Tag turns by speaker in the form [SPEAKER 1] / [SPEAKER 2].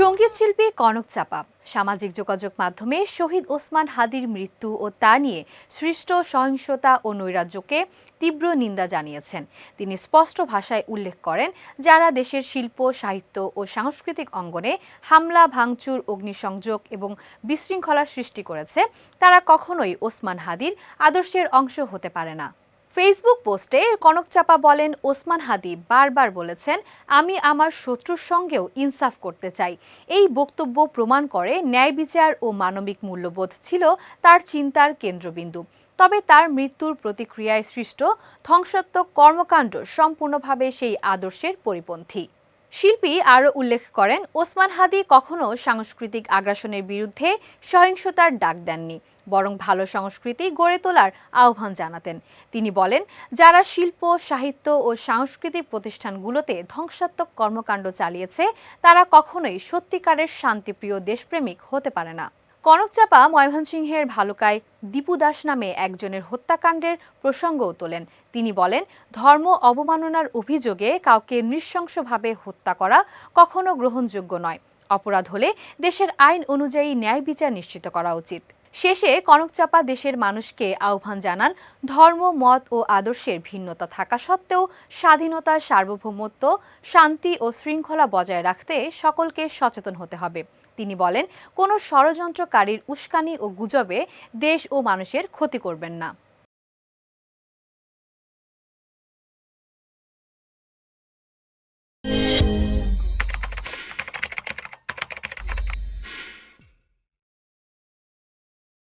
[SPEAKER 1] সংগীত শিল্পী কনক চাপা। সামাজিক যোগাযোগ মাধ্যমে শহীদ ওসমান হাদির মৃত্যু ও তা নিয়ে সৃষ্ট সহিংসতা ও নৈরাজ্যকে তীব্র নিন্দা জানিয়েছেন। তিনি স্পষ্ট ভাষায় উল্লেখ করেন, যারা দেশের শিল্প, সাহিত্য ও সাংস্কৃতিক অঙ্গনে হামলা, ভাঙচুর, অগ্নিসংযোগ এবং বিশৃঙ্খলা সৃষ্টি করেছে, তারা কখনোই ওসমান হাদির আদর্শের অংশ হতে পারে না। ফেসবুক পোস্টে কনক চাপা বলেন, ওসমান হাদি বারবার বলেছেন, আমি আমার শত্রুর সঙ্গেও ইনসাফ করতে চাই। এই বক্তব্য প্রমাণ করে ন্যায় বিচার ও মানবিক মূল্যবোধ ছিল তার চিন্তার কেন্দ্রবিন্দু। তবে তার মৃত্যুর প্রতিক্রিয়ায় সৃষ্ট ধ্বংসাত্মক কর্মকাণ্ড সম্পূর্ণভাবে সেই আদর্শের পরিপন্থী। শিল্পী আরও উল্লেখ করেন, ওসমান হাদি কখনও সাংস্কৃতিক আগ্রাসনের বিরুদ্ধে সহিংসতার ডাক দেননি, বরং ভালো সংস্কৃতি গড়ে তোলার আহ্বান জানাতেন। তিনি বলেন, যারা শিল্প, সাহিত্য ও সাংস্কৃতিক প্রতিষ্ঠানগুলোতে ধ্বংসাত্মক কর্মকাণ্ড চালিয়েছে, তারা কখনোই সত্যিকারের শান্তিপ্রিয় দেশপ্রেমিক হতে পারে না। কনকচাপা ময়মনসিংহের ভালুকায় দীপু দাস নামে একজনের হত্যাকাণ্ডের প্রসঙ্গও তোলেন। তিনি বলেন, ধর্ম অবমাননার অভিযোগে কাউকে নৃশংসভাবে হত্যা করা কখনো গ্রহণযোগ্য নয়। অপরাধ হলে দেশের আইন অনুযায়ী ন্যায় বিচার নিশ্চিত করা উচিত। শেষে কনকচাপা দেশের মানুষকে আহ্বান জানান, ধর্ম, মত ও আদর্শের ভিন্নতা থাকা সত্ত্বেও স্বাধীনতা সার্বভৌমত্ব, শান্তি ও শৃঙ্খলা বজায় রাখতে সকলকে সচেতন হতে হবে। তিনি বলেন, কোনো ষড়যন্ত্রকারীর উস্কানি ও গুজবে দেশ ও মানুষের ক্ষতি করবেন না।